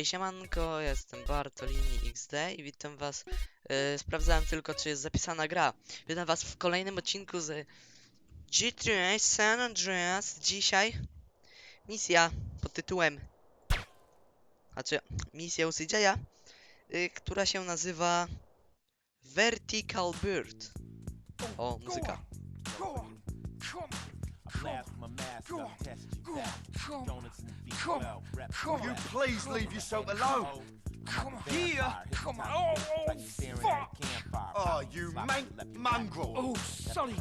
Hej siemanko, jestem Bartolini XD i witam was. Yy, sprawdzałem tylko, czy jest zapisana gra. Witam was w kolejnym odcinku z GTA San Andreas. Dzisiaj misja pod tytułem, znaczy misja u CJ'a, yy, która się nazywa Vertical Bird. O, muzyka. My mask, Go on, testing go you back. come, Donuts and come, V12, rep come the on. rap. please leave yourself alone. come here, come on. Oh, fuck. Oh, you man- mongrel. Oh, sorry.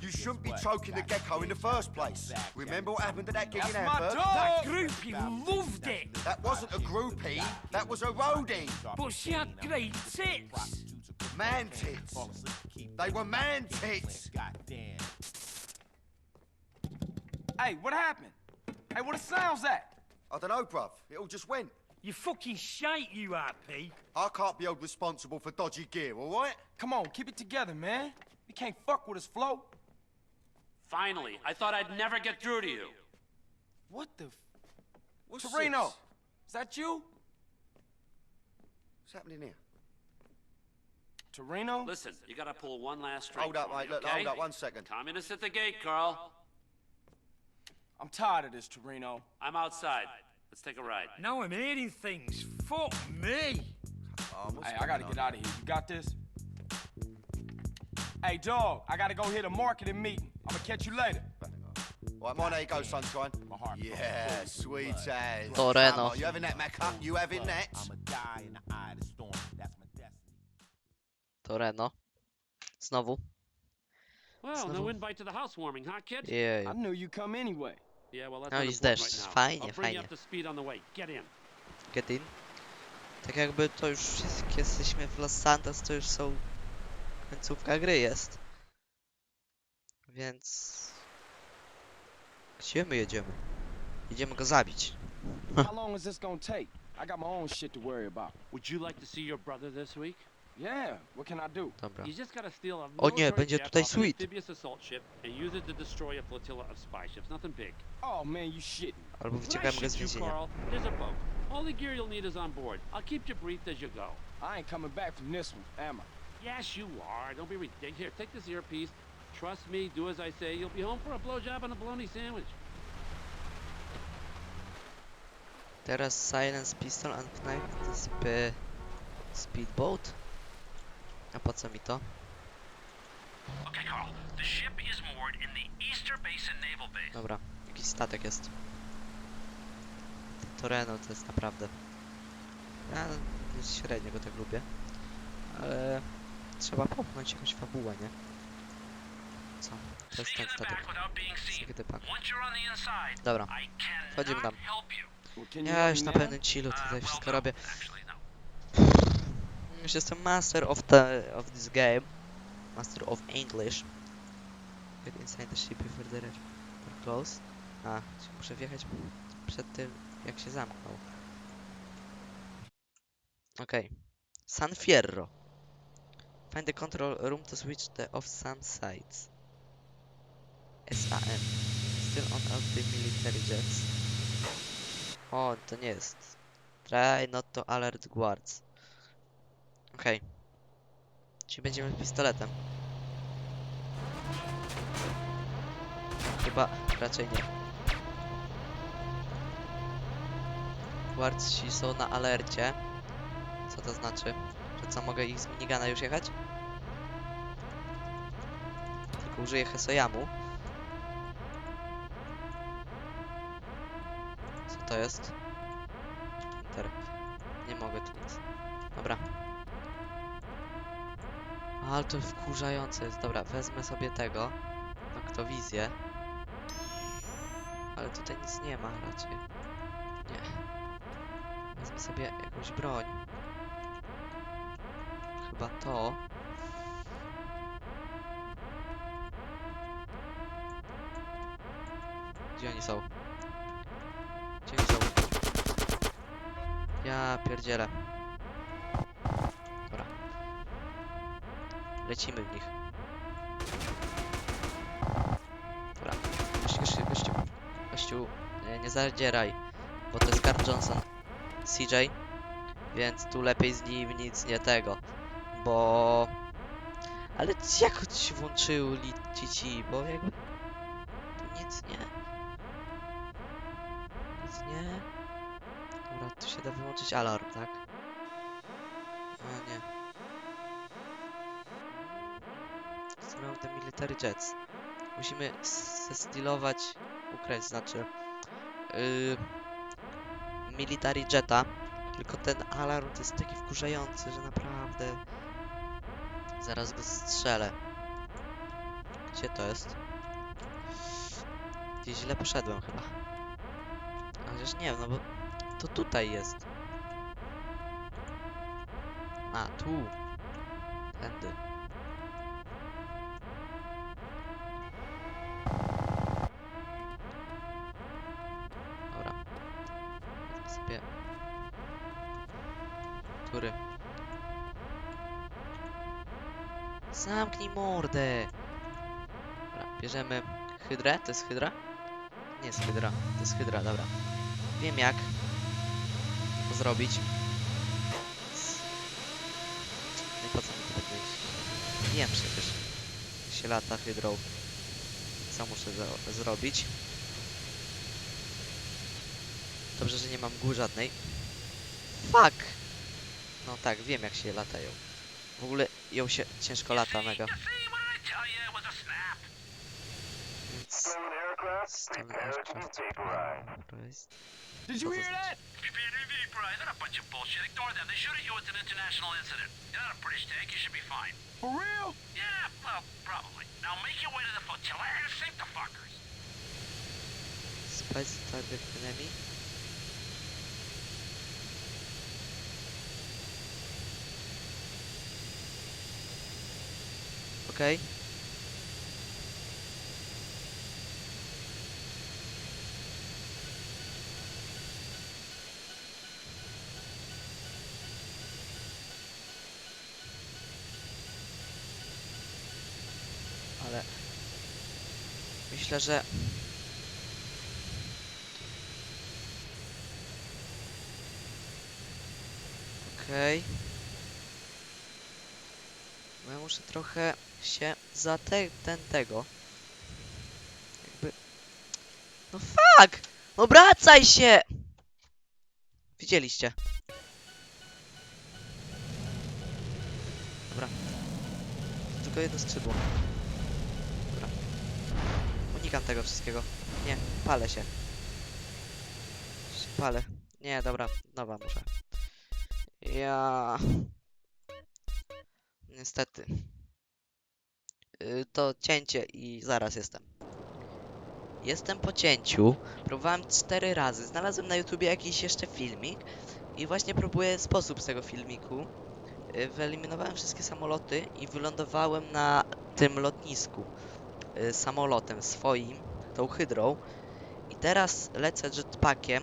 You shouldn't be choking the gecko in the first place. Remember what happened to that gig in? That groupie loved it, That wasn't a groupie, that was a roadie. but she had great tits. Man tits. They were man tits. Goddamn. Hey, what happened? Hey, what the sound's that? I don't know, bruv. It all just went. You fucking shite, you RP. I can't be held responsible for dodgy gear, all right? Come on, keep it together, man. You can't fuck with us, Flo. Finally, I thought I'd never get through to you. What the? F- What's Torino, this? is that you? What's happening here? Torino? Listen, you gotta pull one last string. Hold up, for me, mate. Look, okay? hold up one second. Communists at the gate, Carl. I'm tired of this, Torino. I'm outside. Let's take a ride. Now I'm hearing things. Fuck me. What's Hey, I gotta going get out of here. You got this? Hey, dog, I gotta go hit a marketing meeting. I'm gonna catch you later. on? Right, mine, there you go, sunshine. My heart Yeah, sweet as. Toreno. Come on, You having that, Macca? You having that? I'ma die in the eye of the storm. That's my destiny. Toreno. Znowu. Well, Znowu. no invite to the housewarming, huh, kid? Yeah. I knew you'd come anyway. No, right now. Fajnie, fajnie. Get in. Tak jakby to już jak jesteśmy w Los Santos, to już są końcówka gry jest. Więc... Gdzie my jedziemy? Jedziemy go zabić. How long is this gonna take? I got my own shit to worry about. Would you like to see your brother this week? Yeah, what can I do? Dobra. You just gotta steal a oh, O nie, military będzie jet tutaj off an suite. amphibious assault ship and use it to destroy a flotilla of spy ships. Nothing big. Oh man, you shitting. Albo Why wyciągamy go z should you, więzienia. Carl? There's a boat. All the gear you'll need is on board. I'll keep you briefed as you go. I ain't coming back from this one, am I? Yes, you are. Don't be ridiculous. Here, take this earpiece. Trust me, do as I say. You'll be home for a blowjob and a bologna sandwich. Teraz silence pistol and knife to spe... speedboat? A po co mi to? Okay, Carl. The ship is moored in the Easter Basin Naval Base. Dobra, jakiś statek jest. Toreno to jest naprawdę. Ja średnio go tak lubię. Ale trzeba popchnąć jakąś fabułę, nie? Co? To jest ten statek. Dobra, Wchodzimy tam. ja już na now? pełnym chillu Uh, tutaj well, wszystko robię. Już jestem master of the of this game. Master of English. Get inside the ship before the door close. A, muszę wjechać przed tym, jak się zamknął. Okej. San Fierro. Find the control room to switch the off some sides. SAM. Still on all the military jets. O, to nie jest. Try not to alert guards. Okej. Czyli będziemy pistoletem. Chyba raczej nie. Guardsi są na alercie. Co to znaczy? Że co, mogę ich z minigana już jechać? Tylko użyję Hesoyamu. Co to jest? Enter. Nie mogę tu nic. Dobra. Ale to wkurzające jest. Dobra, wezmę sobie tego. Noktowizję. Ale tutaj nic nie ma raczej. Nie. Wezmę sobie jakąś broń. Chyba to. Gdzie oni są? Gdzie oni są? Ja pierdzielę. Lecimy w nich. Dobra. Gościu, gościu, gościu. Nie, nie zadzieraj. Bo to jest Carl Johnson. CJ, więc tu lepiej z nim nic nie tego, bo... Ale jak to się włączyły ci ci, bo jakby... Tu nic nie... Nic nie... Dobra, tu się da wyłączyć alarm, tak? A nie. Surround the military jets. Musimy zestilować, ukraść, znaczy yy, military jetta. Tylko ten alarm to jest taki wkurzający, że naprawdę zaraz go strzelę. Gdzie to jest? Gdzieś źle poszedłem chyba. Chociaż nie no bo to tutaj jest. A, tu. Tędy. Dobra. Wezmę sobie... Który? Zamknij mordę! Dobra, bierzemy hydrę. To jest hydra? Nie jest hydra. To jest hydra, dobra. Wiem jak to zrobić. No i po co mi to powiedzieć? Wiem przecież. Się lata hydrą. Co muszę zro- zrobić? Dobrze, że nie mam mgły żadnej. Fuck! No tak, wiem jak się latają. W ogóle ją się ciężko lata mega. Did you? Więc... Aircraft, Christ. Did hear that? Prepared to vaporize. They're a bunch of bullshit. Ignore them. They shoot at you. It's an international incident. You're not a British tank. You should be fine. For real? Yeah, well, probably. Now make your way to the flotilla and sink the fuckers. Spice target enemy. Okej. Ale myślę, że Okej. Ja muszę trochę się za te, ten tego. Jakby. No fuck! Obracaj się! Widzieliście. Dobra. Tylko jedno skrzydło. Dobra. Unikam tego wszystkiego. Nie, palę się. Się Palę. Nie, dobra, nowa muszę. Ja. Niestety. Y, To cięcie i zaraz jestem. Jestem po cięciu. Próbowałem cztery razy. Znalazłem na YouTubie jakiś jeszcze filmik i właśnie próbuję sposób z tego filmiku. Y, Wyeliminowałem wszystkie samoloty i wylądowałem na tym lotnisku y, samolotem swoim, tą hydrą. I teraz lecę jetpackiem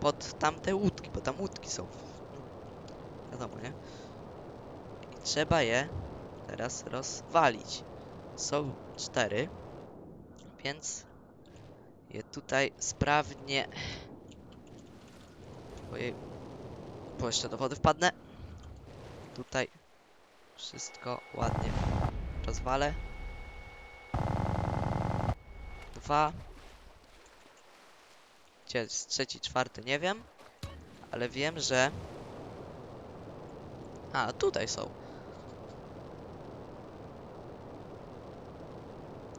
pod tamte łódki, bo tam łódki są. Wiadomo, nie? Trzeba je teraz rozwalić. Są cztery, więc je tutaj sprawnie... Ojej, bo jeszcze do wody wpadnę. Tutaj wszystko ładnie rozwalę. Dwa. Gdzie jest trzeci, czwarty, nie wiem. Ale wiem, że a, tutaj są.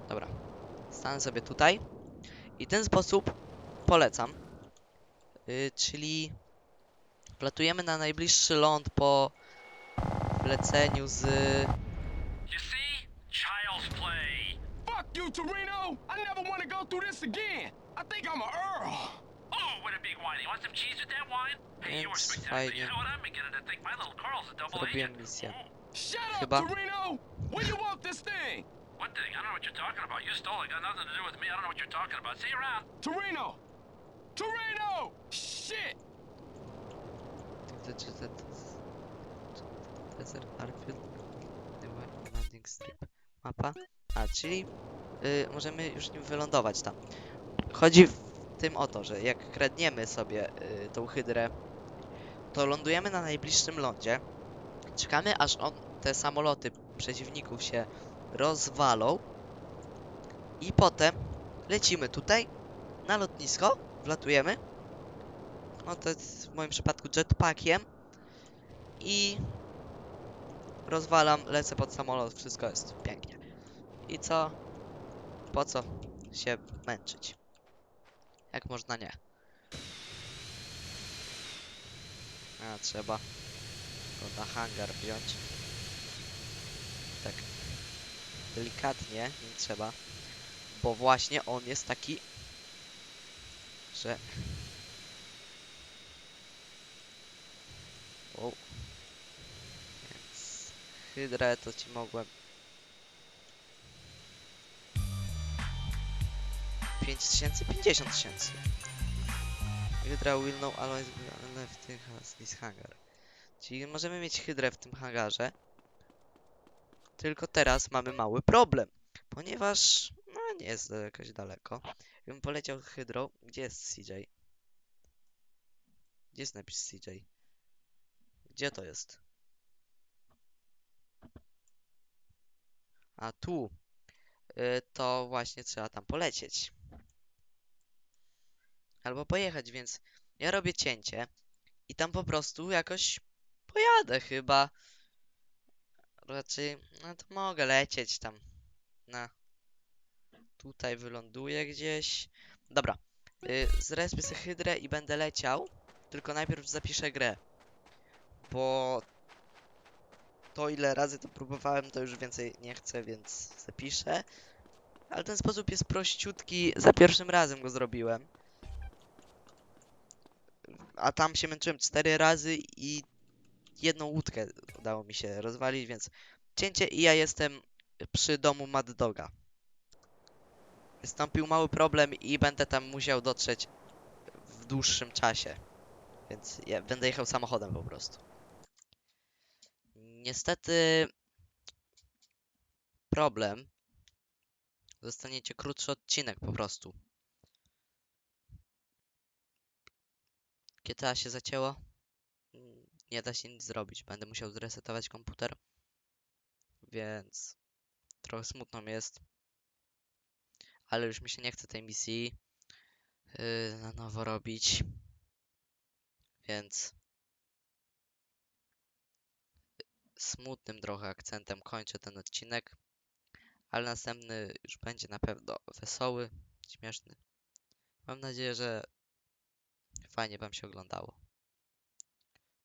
Dobra. Stanę sobie tutaj. I ten sposób polecam. Yy, czyli wlatujemy na najbliższy ląd po wleceniu z... You see? Child's play. Fuck you, Torino! I never want to go through this again. I think I'm a Earl. Oh, what a big wine. You want some cheese with that wine? Hey, you spectacular. You know what? I'm beginning to think my little Carl's a double agent. Shut up. Torino! When you want this thing? What thing? I don't know what you're talking about. You stole it. Got nothing to do with me. I don't know what you're talking about. See you around. Torino! Torino! Shit! Desert Airfield Landing Strip Mapa A, czyli y, możemy już nim wylądować tam Chodzi w tym o to, że jak kradniemy sobie y, tą hydrę to lądujemy na najbliższym lądzie. Czekamy aż on, te samoloty przeciwników się rozwalą. I potem lecimy tutaj na lotnisko, wlatujemy. No to jest w moim przypadku jetpackiem. I rozwalam, lecę pod samolot, wszystko jest pięknie. I co? Po co się męczyć? Jak można nie? A, trzeba go na hangar wziąć. Tak. Delikatnie, nie trzeba. Bo właśnie on jest taki, że... Wow. Więc hydrę to ci mogłem 5 tysięcy, 50 tysięcy. Hydra will know always be left in this hangar. Czyli możemy mieć hydrę w tym hangarze. Tylko teraz mamy mały problem. Ponieważ, no nie jest to jakoś daleko. Gdybym poleciał hydrą, gdzie jest CJ? Gdzie jest napis CJ? Gdzie to jest? A tu. Y, to właśnie trzeba tam polecieć. Albo pojechać, więc ja robię cięcie i tam po prostu jakoś pojadę chyba. Raczej, no to mogę lecieć tam. Na. Tutaj wyląduję gdzieś. Dobra. Y, zrespię sobie hydrę i będę leciał. Tylko najpierw zapiszę grę. Bo to ile razy to próbowałem, to już więcej nie chcę, więc zapiszę. Ale ten sposób jest prościutki. Za pierwszym razem go zrobiłem. A tam się męczyłem cztery razy i jedną łódkę udało mi się rozwalić, więc cięcie i ja jestem przy domu Mad Doga. Wystąpił mały problem i będę tam musiał dotrzeć w dłuższym czasie. Więc ja będę jechał samochodem po prostu. Niestety problem. Dostaniecie krótszy odcinek po prostu. GTA się zacięło. Nie da się nic zrobić. Będę musiał zresetować komputer. Więc trochę smutno jest. Ale już mi się nie chce tej misji yy, na nowo robić. Więc smutnym trochę akcentem kończę ten odcinek. Ale następny już będzie na pewno wesoły, śmieszny. Mam nadzieję, że fajnie Wam się oglądało.